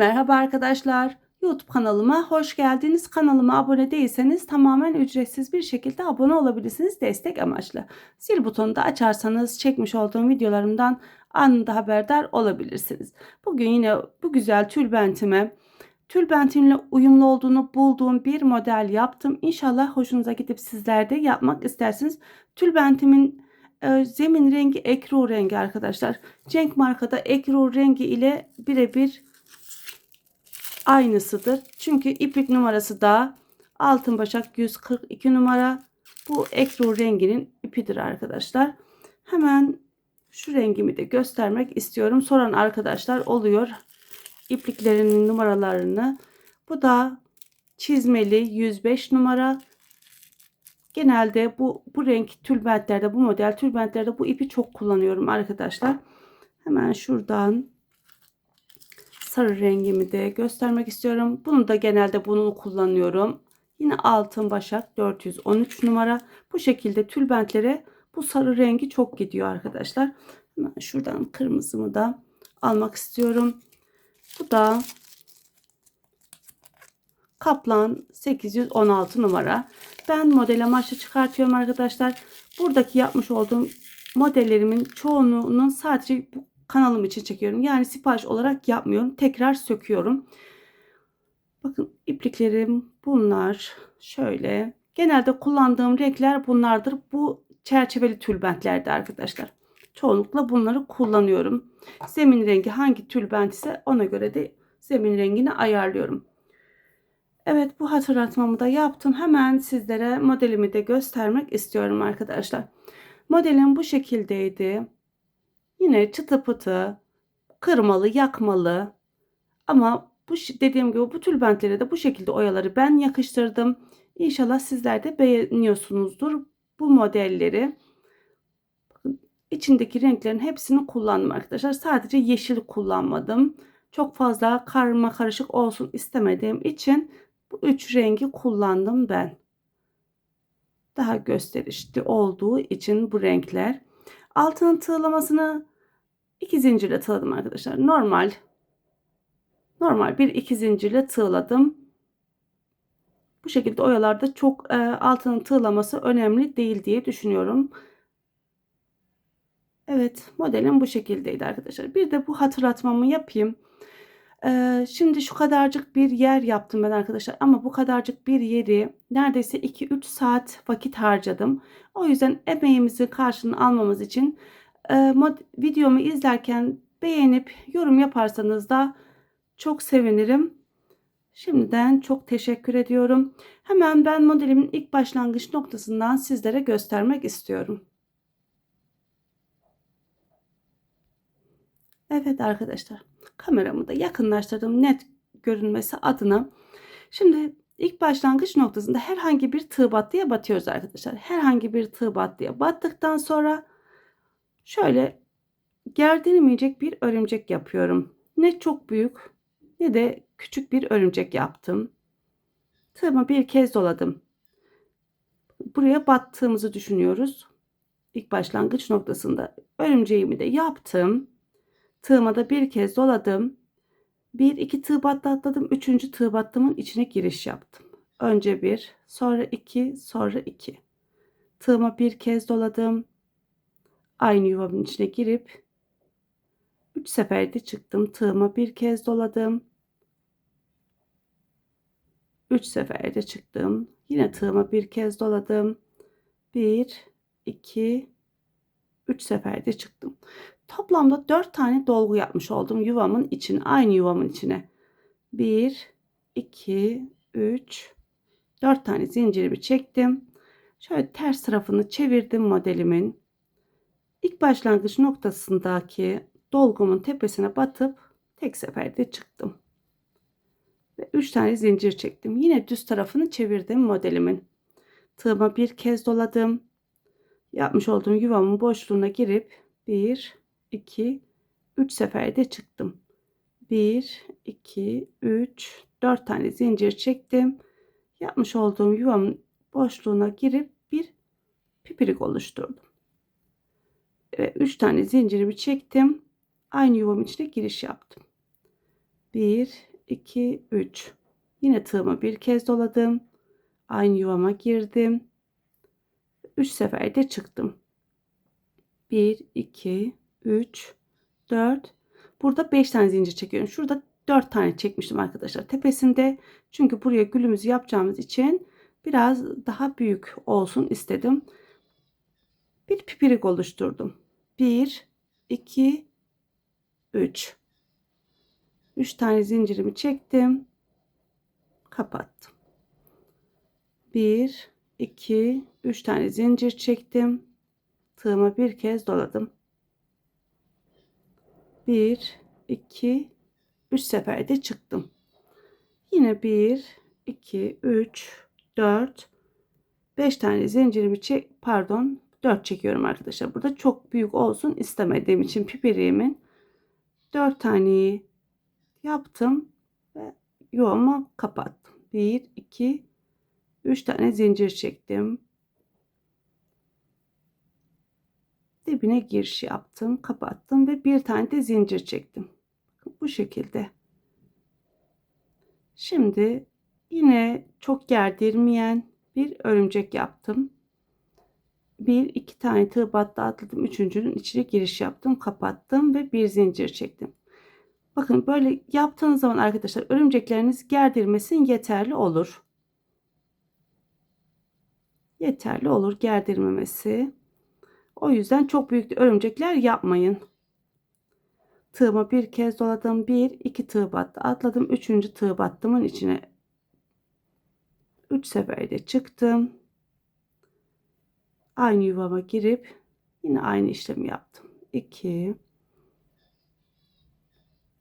Merhaba arkadaşlar. YouTube kanalıma hoş geldiniz. Kanalıma abone değilseniz tamamen ücretsiz bir şekilde abone olabilirsiniz destek amaçlı. Zil butonunu da açarsanız çekmiş olduğum videolarımdan anında haberdar olabilirsiniz. Bugün yine bu güzel tülbentime tülbentimle uyumlu olduğunu bulduğum bir model yaptım. İnşallah hoşunuza gidip sizler de yapmak istersiniz. Tülbentimin e, zemin rengi ekru rengi arkadaşlar. Cenk markada ekru rengi ile birebir aynısıdır. Çünkü iplik numarası da altın başak 142 numara. Bu ekru renginin ipidir arkadaşlar. Hemen şu rengimi de göstermek istiyorum. Soran arkadaşlar oluyor. İpliklerinin numaralarını. Bu da çizmeli 105 numara. Genelde bu bu renk tülbentlerde bu model tülbentlerde bu ipi çok kullanıyorum arkadaşlar. Hemen şuradan sarı rengimi de göstermek istiyorum. Bunu da genelde bunu kullanıyorum. Yine altın başak 413 numara. Bu şekilde tülbentlere bu sarı rengi çok gidiyor arkadaşlar. Hemen şuradan kırmızımı da almak istiyorum. Bu da Kaplan 816 numara. Ben model amaçlı çıkartıyorum arkadaşlar. Buradaki yapmış olduğum modellerimin çoğunluğunun sadece bu kanalım için çekiyorum. Yani sipariş olarak yapmıyorum. Tekrar söküyorum. Bakın ipliklerim bunlar. Şöyle. Genelde kullandığım renkler bunlardır. Bu çerçeveli tülbentlerde arkadaşlar. Çoğunlukla bunları kullanıyorum. Zemin rengi hangi tülbent ise ona göre de zemin rengini ayarlıyorum. Evet bu hatırlatmamı da yaptım. Hemen sizlere modelimi de göstermek istiyorum arkadaşlar. Modelim bu şekildeydi. Yine çıtı pıtı, kırmalı, yakmalı. Ama bu dediğim gibi bu tülbentlere de bu şekilde oyaları ben yakıştırdım. İnşallah sizler de beğeniyorsunuzdur bu modelleri. Bakın içindeki renklerin hepsini kullandım arkadaşlar. Sadece yeşil kullanmadım. Çok fazla karma karışık olsun istemediğim için bu üç rengi kullandım ben. Daha gösterişli olduğu için bu renkler. Altının tığlamasını iki zincirle tığladım arkadaşlar. Normal normal bir iki zincirle tığladım. Bu şekilde oyalarda çok e, altının tığlaması önemli değil diye düşünüyorum. Evet modelim bu şekildeydi arkadaşlar. Bir de bu hatırlatmamı yapayım. Ee, şimdi şu kadarcık bir yer yaptım ben arkadaşlar ama bu kadarcık bir yeri neredeyse 2-3 saat vakit harcadım. O yüzden emeğimizin karşılığını almamız için e, videomu izlerken beğenip yorum yaparsanız da çok sevinirim. Şimdiden çok teşekkür ediyorum. Hemen ben modelimin ilk başlangıç noktasından sizlere göstermek istiyorum. Evet arkadaşlar kameramı da yakınlaştırdım net görünmesi adına. Şimdi ilk başlangıç noktasında herhangi bir tığ battıya batıyoruz arkadaşlar. Herhangi bir tığ battıya battıktan sonra şöyle gerdirilmeyecek bir örümcek yapıyorum. Ne çok büyük ne de küçük bir örümcek yaptım. Tığımı bir kez doladım. Buraya battığımızı düşünüyoruz. İlk başlangıç noktasında örümceğimi de yaptım. Tığıma da bir kez doladım. Bir iki tığ battı. Üçüncü tığ battımın içine giriş yaptım. Önce bir, sonra iki, sonra iki. Tığıma bir kez doladım. Aynı yuvamın içine girip üç seferde çıktım. Tığıma bir kez doladım. Üç seferde çıktım. Yine tığıma bir kez doladım. Bir, iki, üç seferde çıktım. Toplamda 4 tane dolgu yapmış oldum yuvamın içine. Aynı yuvamın içine. 1, 2, 3, 4 tane zincirimi çektim. Şöyle ters tarafını çevirdim modelimin. İlk başlangıç noktasındaki dolgumun tepesine batıp tek seferde çıktım. Ve 3 tane zincir çektim. Yine düz tarafını çevirdim modelimin. Tığıma bir kez doladım. Yapmış olduğum yuvamın boşluğuna girip 1 2, 3 seferde çıktım. 1, 2, 3, 4 tane zincir çektim. Yapmış olduğum yuvamın boşluğuna girip bir pipirik oluşturdum. Ve 3 tane zincirimi çektim. Aynı yuvam içine giriş yaptım. 1, 2, 3. Yine tığımı bir kez doladım. Aynı yuvama girdim. 3 seferde çıktım. 1, 2, 3, 4. Burada 5 tane zincir çekiyorum. Şurada 4 tane çekmiştim arkadaşlar. Tepesinde çünkü buraya gülümüzü yapacağımız için biraz daha büyük olsun istedim. Bir pipirik oluşturdum. 1, 2, 3. 3 tane zincirimi çektim. Kapattım. 1, 2, 3 tane zincir çektim. Tığıma bir kez doladım. 1, 2, 3 seferde çıktım. Yine 1, 2, 3, 4, 5 tane zincirimi çek, pardon 4 çekiyorum arkadaşlar. Burada çok büyük olsun istemediğim için pipiriğimin 4 taneyi yaptım ve yuvamı kapattım. 1, 2, 3 tane zincir çektim. Dibine giriş yaptım, kapattım ve bir tane de zincir çektim. Bu şekilde. Şimdi yine çok gerdirmeyen bir örümcek yaptım. Bir iki tane tığ battı atladım. Üçüncünün içine giriş yaptım, kapattım ve bir zincir çektim. Bakın böyle yaptığınız zaman arkadaşlar örümcekleriniz gerdirmesin yeterli olur. Yeterli olur gerdirmemesi. O yüzden çok büyük örümcekler yapmayın. Tığıma bir kez doladım. Bir, iki tığ battı. Atladım. Üçüncü tığ battımın içine. Üç seferde çıktım. Aynı yuvama girip yine aynı işlemi yaptım. 2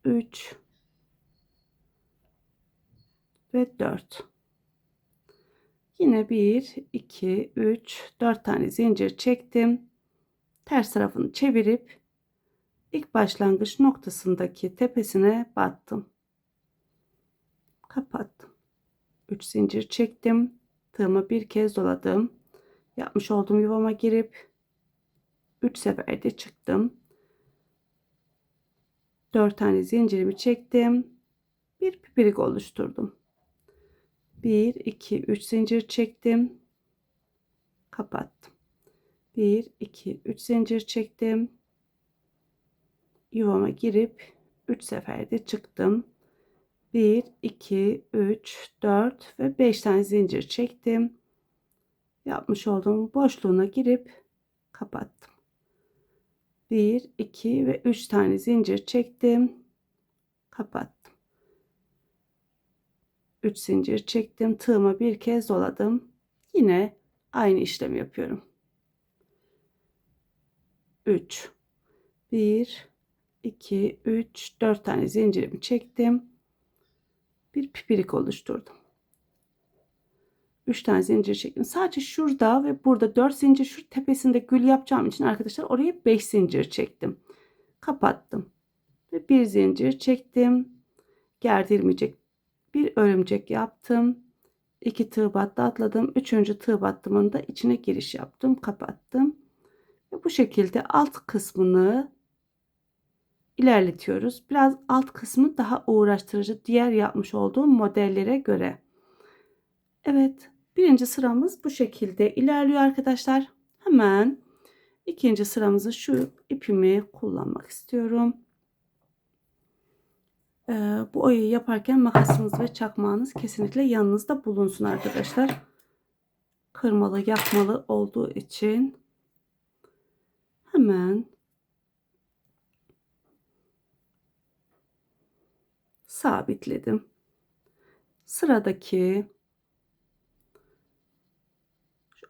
3 ve 4 yine 1 2 3 4 tane zincir çektim. Ters tarafını çevirip ilk başlangıç noktasındaki tepesine battım. Kapattım. 3 zincir çektim. Tığıma bir kez doladım yapmış olduğum yuvama girip 3 seferde çıktım 4 tane zincirimi çektim. Bir pipirik oluşturdum. 1 2 3 zincir çektim. Kapattım. 1 2 3 zincir çektim. Yuvama girip 3 seferde çıktım. 1 2 3 4 ve 5 tane zincir çektim. Yapmış olduğum boşluğuna girip kapattım. 1 2 ve 3 tane zincir çektim. Kapattım. 3 zincir çektim. Tığıma bir kez doladım. Yine aynı işlemi yapıyorum. 3 1 2 3 4 tane zincirimi çektim. Bir pipirik oluşturdum 3 tane zincir çektim. Sadece şurada ve burada 4 zincir şu tepesinde gül yapacağım için arkadaşlar oraya 5 zincir çektim. Kapattım. Ve bir zincir çektim. Gerdirmeyecek bir örümcek yaptım. 2 tığ battı atladım. 3. tığ battımın da içine giriş yaptım. Kapattım. Ve bu şekilde alt kısmını ilerletiyoruz. Biraz alt kısmı daha uğraştırıcı diğer yapmış olduğum modellere göre. Evet Birinci sıramız bu şekilde ilerliyor arkadaşlar. Hemen ikinci sıramızı şu ipimi kullanmak istiyorum. Ee, bu oyayı yaparken makasınız ve çakmağınız kesinlikle yanınızda bulunsun arkadaşlar. Kırmalı yakmalı olduğu için hemen sabitledim. Sıradaki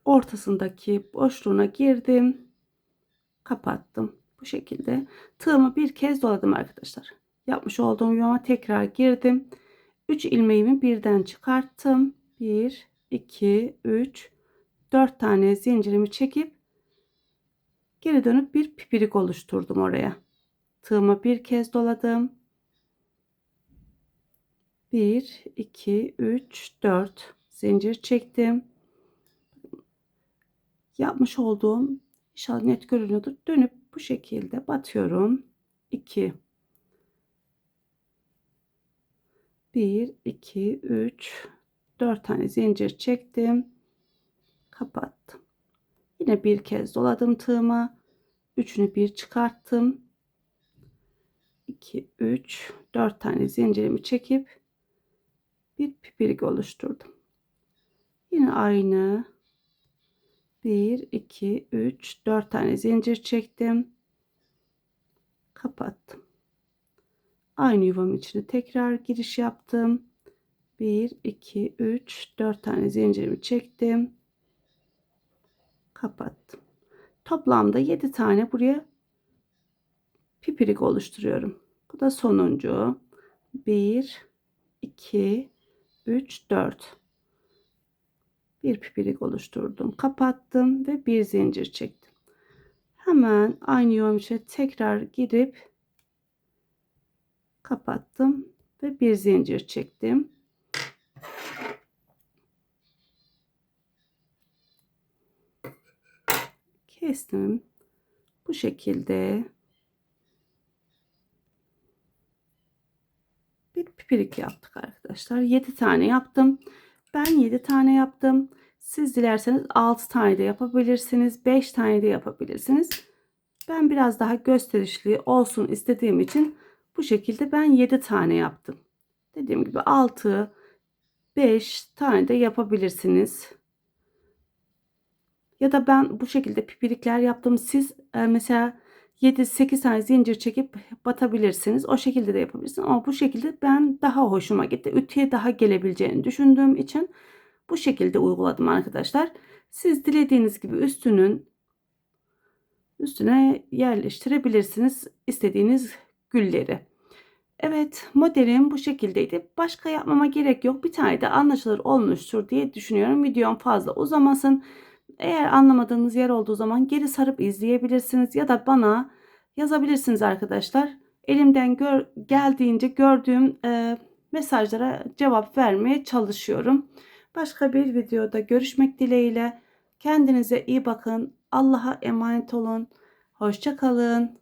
ortasındaki boşluğuna girdim. Kapattım. Bu şekilde. Tığımı bir kez doladım arkadaşlar. Yapmış olduğum yuvama tekrar girdim. 3 ilmeğimi birden çıkarttım. 1, 2, 3, 4 tane zincirimi çekip geri dönüp bir pipirik oluşturdum oraya. Tığımı bir kez doladım. 1, 2, 3, 4 zincir çektim yapmış olduğum inşallah net görünüyordur. Dönüp bu şekilde batıyorum. 2 1 1, 2, 3, 4 tane zincir çektim. Kapattım. Yine bir kez doladım tığıma. Üçünü bir çıkarttım. 2, 3, 4 tane zincirimi çekip bir pipirik oluşturdum. Yine aynı 1, 2, 3, 4 tane zincir çektim. Kapattım. Aynı yuvanın içine tekrar giriş yaptım. 1, 2, 3, 4 tane zincirimi çektim. Kapattım. Toplamda 7 tane buraya pipirik oluşturuyorum. Bu da sonuncu. 1, 2, 3, 4. Bir pipirik oluşturdum. Kapattım ve bir zincir çektim. Hemen aynı içine tekrar girip kapattım ve bir zincir çektim. Kestim. Bu şekilde bir pipirik yaptık arkadaşlar. 7 tane yaptım. Ben 7 tane yaptım. Siz dilerseniz 6 tane de yapabilirsiniz. 5 tane de yapabilirsiniz. Ben biraz daha gösterişli olsun istediğim için bu şekilde ben 7 tane yaptım. Dediğim gibi 6 5 tane de yapabilirsiniz. Ya da ben bu şekilde pipirikler yaptım. Siz e, mesela 7-8 tane zincir çekip batabilirsiniz. O şekilde de yapabilirsiniz. Ama bu şekilde ben daha hoşuma gitti. Ütüye daha gelebileceğini düşündüğüm için bu şekilde uyguladım arkadaşlar. Siz dilediğiniz gibi üstünün üstüne yerleştirebilirsiniz istediğiniz gülleri. Evet modelim bu şekildeydi. Başka yapmama gerek yok. Bir tane de anlaşılır olmuştur diye düşünüyorum. Videom fazla uzamasın. Eğer anlamadığınız yer olduğu zaman geri sarıp izleyebilirsiniz ya da bana yazabilirsiniz arkadaşlar. Elimden gör, geldiğince gördüğüm e, mesajlara cevap vermeye çalışıyorum. Başka bir videoda görüşmek dileğiyle. Kendinize iyi bakın. Allah'a emanet olun. Hoşça kalın.